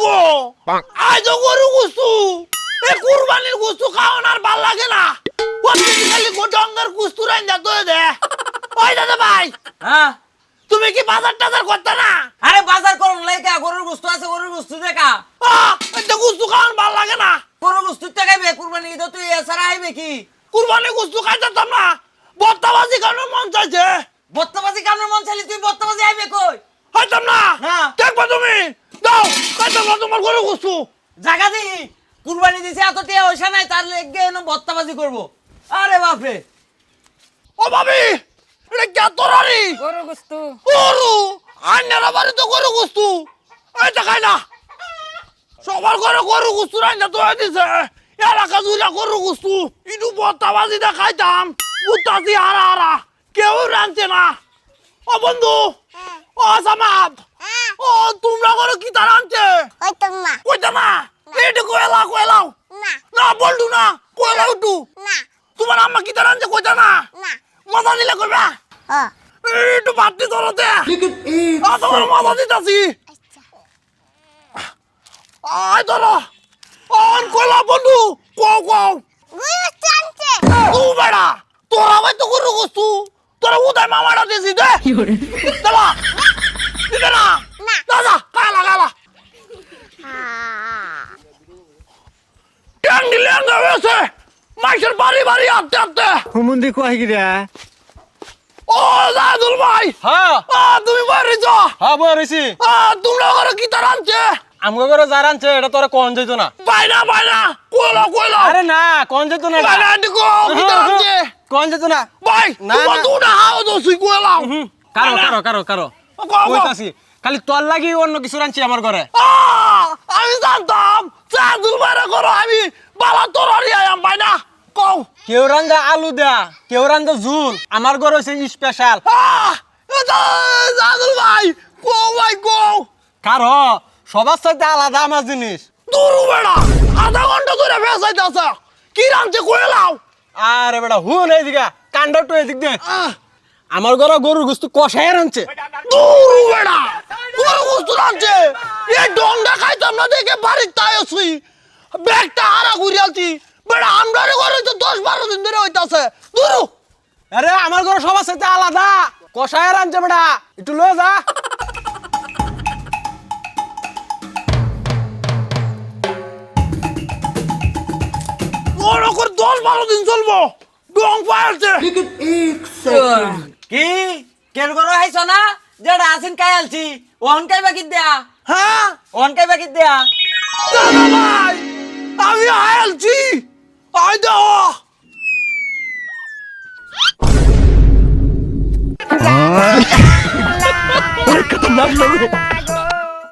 গো। আজ গরু গুস্তু এ কুরবানির গুস্তু খাওয়ান আর ভালো লাগে না। প্রত্যেক খালি গোটঙ্গার গুস্তু রাইন যা তো দে। ওই দাদা ভাই হ্যাঁ? তুমি কি বাজার টাজার করতে না? আরে বাজার করুন লাইকা গরুর গোস্ত আছে গরুর গোস্ত দেখা। আহ, গুস্তু খাওয়ান ভালো লাগে না। গরুর গোস্ত টাকাইবে কুরবানি ঈদ তুই এছাড়া আইবে কি? কুরবানি গুস্তু খাইতাম না বর্তাবাজি খাওয়ানোর মন চাইছে। বত্তাবাজি কামনের মন চাইলে তুই বত্তাবাজি আইবে কই? খাইতাম না। না। দেখবা তুমি দাও। খাইতাম না তোমার গরু গুস্তু জাগা দি। কুরবানি দিছে এত টিয়া পয়সা নাই তার লেগে এনে বত্তাবাজি করব। আরে বাপরে। ও ভাবি এটা কে তোরারি গরু গুস্তু গরু? আন্যারা বাড়ি তো গরু গুস্তু এটা খাই না সবার ঘরে গরু গুস্তু রান্না তো দিছে। এলাকা জুড়ে গরু গুস্তু ইটু বত্তাবাজি দা খাইতাম উত্তাসি হারা হারা। কেউ রাঁধছে না। ও বন্ধু ও সামাদ ও তোমরা ঘরে কি তার আনছে হইতাম না কইতা না এইটু কয়লা কয়লাও না না বলটু না কয়লা উঠু। না তোমার আম্মা কি তার আনছে কইতা না? না মজা দিলে কইবা? হ। একটু ভাতটি ধরতে তোমার মজা দিতাছি। আয় ধরো। অন কইলা বন্ধু কও কও। তু বেড়া। তোরা ভাই তো গরু গস্তু তোরা উদয় মামাটা দিছি দে। দাদা দিতে না। না। দাদা কালা কালা ট্যাং দিলে হয়েছে মাইসের বাড়ি বাড়ি আটতে আটতে হুমুন্দি কয় গিরা ও দাদুল ভাই। হ্যাঁ। আ, তুমি বাড়িছ হ্যাঁ রইছি তোমরা ঘরে কি তার আনছে? আমগো করে যার আনছে এটা তোরা কোন যাইতো না। বাইনা বাইনা কইলো কইলো আরে না কোন যাইতো না। বাইনা ডিকো কি তার আনছে? কোন যাইতো না। ভাই না, না। দুটা হাও তো সুই কইলো হুম, কারও কারও কারও কারও। কইতাছি। খালি তোর লাগি অন্য কিছু আনছি আমার ঘরে। আমি জানতাম চাদুল বাইরে করো আমি বালা তোরারি আয়াম বাইনা কও। কেউ রান্দা আলু দেয়া কেউ রান্দা ঝুল আমার ঘর হচ্ছে স্পেশাল চাদুল ভাই কও ভাই কও। কারও সবার সাথে আলাদা আমার জিনিস। দুরু বেড়া আধা ঘণ্টা ধরে ফেসাইতেছে কি রানছে কইলাও আরে বেটা হুন এইদিকে কান্ডটো এদিক দে আমার ঘরে গরুর গুস্তু কষাই রানছে দূর বেড়া গরু গুস্তু রানছে এ ডংডা খাইতাম না দেখে বাড়ির তাই আছি। ব্যাগটা হারা ঘুরে বেড়া আমরা ঘরে তো দশ বারো দিন ধরে হইতাছে। দূরু আরে আমার ঘরে সবার সাথে আলাদা। কষাই রানছে বেটা একটু লয়ে যা। ওর ওর দশ বারো দিন চলবো। ডং পায়ালছে কি? কেন করো হাইছ না? যেটা আছেন কাই আলছি? ওহন কাই বাকি দেয়া? হ্যাঁ? ওহন কাই বাকি দেয়া? দাদা ভাই আমি আয়ালছি আই দাও না